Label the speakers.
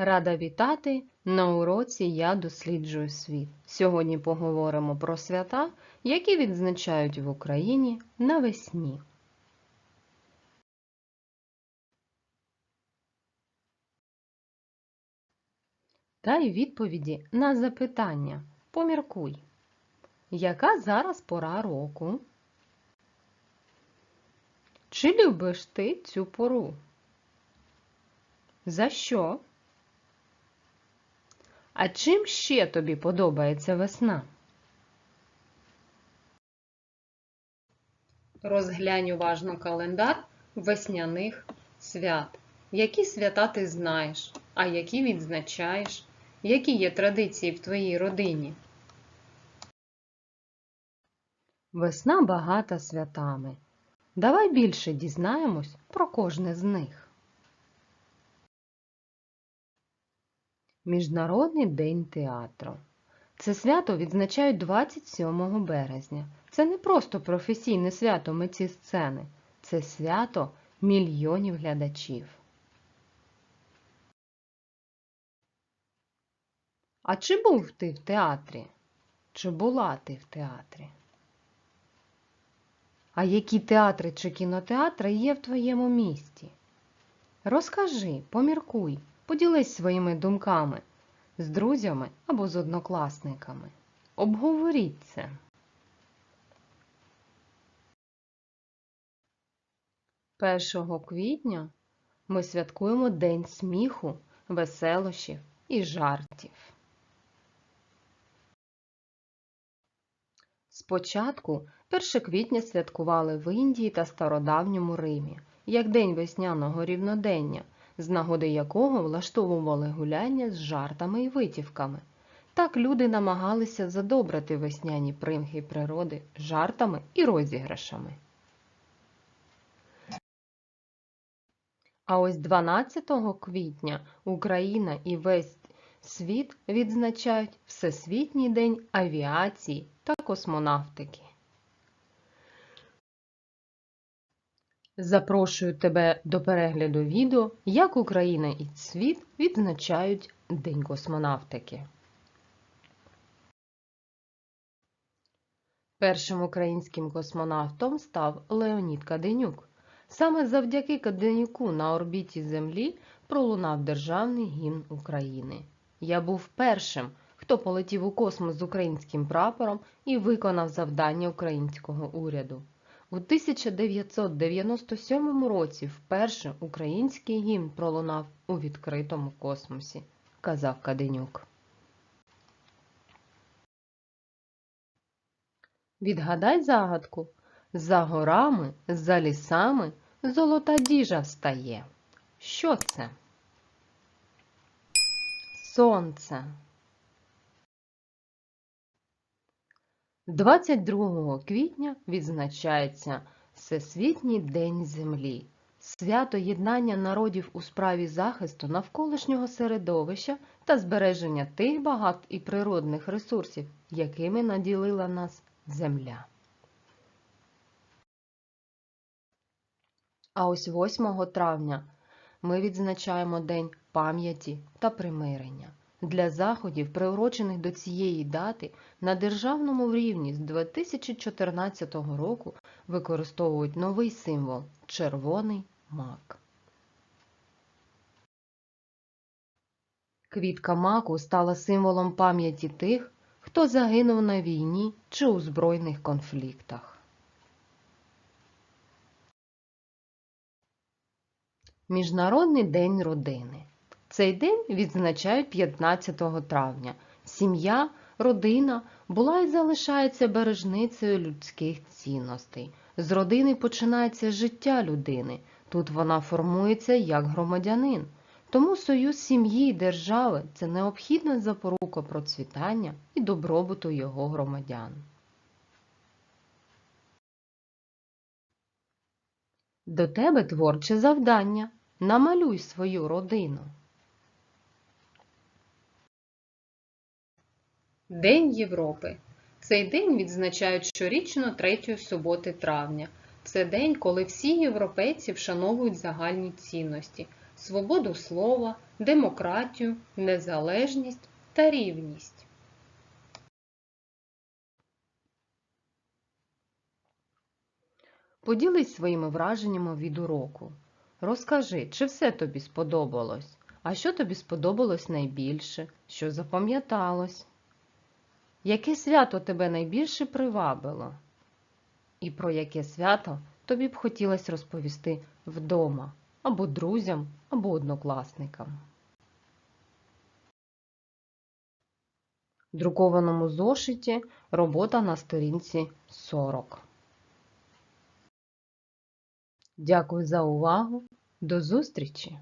Speaker 1: Рада вітати на уроці Я досліджую світ. Сьогодні поговоримо про свята, які відзначають в Україні навесні. Дай відповіді на запитання. Поміркуй. Яка зараз пора року? Чи любиш ти цю пору? За що? А чим ще тобі подобається весна? Розглянь уважно календар весняних свят. Які свята ти знаєш, а які відзначаєш? Які є традиції в твоїй родині? Весна багата святами. Давай більше дізнаємось про кожне з них. Міжнародний день театру. Це свято відзначають 27 березня. Це не просто професійне свято митці сцени, це свято мільйонів глядачів. А чи був ти в театрі? Чи була ти в театрі? А які театри чи кінотеатри є в твоєму місті? Розкажи, поміркуй, поділись своїми думками з друзями або з однокласниками. Обговоріть це. Першого квітня ми святкуємо День сміху, веселощів і жартів. Спочатку 1 квітня святкували в Індії та стародавньому Римі як День весняного рівнодення, з нагоди якого влаштовували гуляння з жартами і витівками. Так люди намагалися задобрити весняні примхи природи жартами і розіграшами. А ось 12 квітня Україна і весь світ відзначають Всесвітній день авіації та космонавтики. Запрошую тебе до перегляду відео, як Україна і світ відзначають День космонавтики. Першим українським космонавтом став Леонід Каденюк. Саме завдяки Каденюку на орбіті Землі пролунав державний гімн України. Я був першим, хто полетів у космос з українським прапором і виконав завдання українського уряду. У 1997 році вперше український гімн пролунав у відкритому космосі, казав Каденюк. Відгадай загадку. За горами, за лісами золота діжа встає. Що це? Сонце. 22 квітня відзначається Всесвітній день Землі, свято єднання народів у справі захисту навколишнього середовища та збереження тих багат і природних ресурсів, якими наділила нас Земля. А ось 8 травня ми відзначаємо День пам'яті та примирення. Для заходів, приурочених до цієї дати, на державному рівні з 2014 року використовують новий символ червоний мак. Квітка маку стала символом пам'яті тих, хто загинув на війні чи у збройних конфліктах. Міжнародний день родини. Цей день відзначають 15 травня. Сім'я, родина була і залишається бережницею людських цінностей. З родини починається життя людини. Тут вона формується як громадянин. Тому союз сім'ї і держави це необхідна запорука процвітання і добробуту його громадян. До тебе творче завдання. Намалюй свою родину. День Європи. Цей день відзначають щорічно 3 суботи травня. Це день, коли всі європейці вшановують загальні цінності, свободу слова, демократію, незалежність та рівність. Поділись своїми враженнями від уроку. Розкажи, чи все тобі сподобалось? А що тобі сподобалось найбільше? Що запам'яталось? Яке свято тебе найбільше привабило? І про яке свято тобі б хотілося розповісти вдома, або друзям, або однокласникам? Друкованому зошиті робота на сторінці 40. Дякую за увагу. До зустрічі!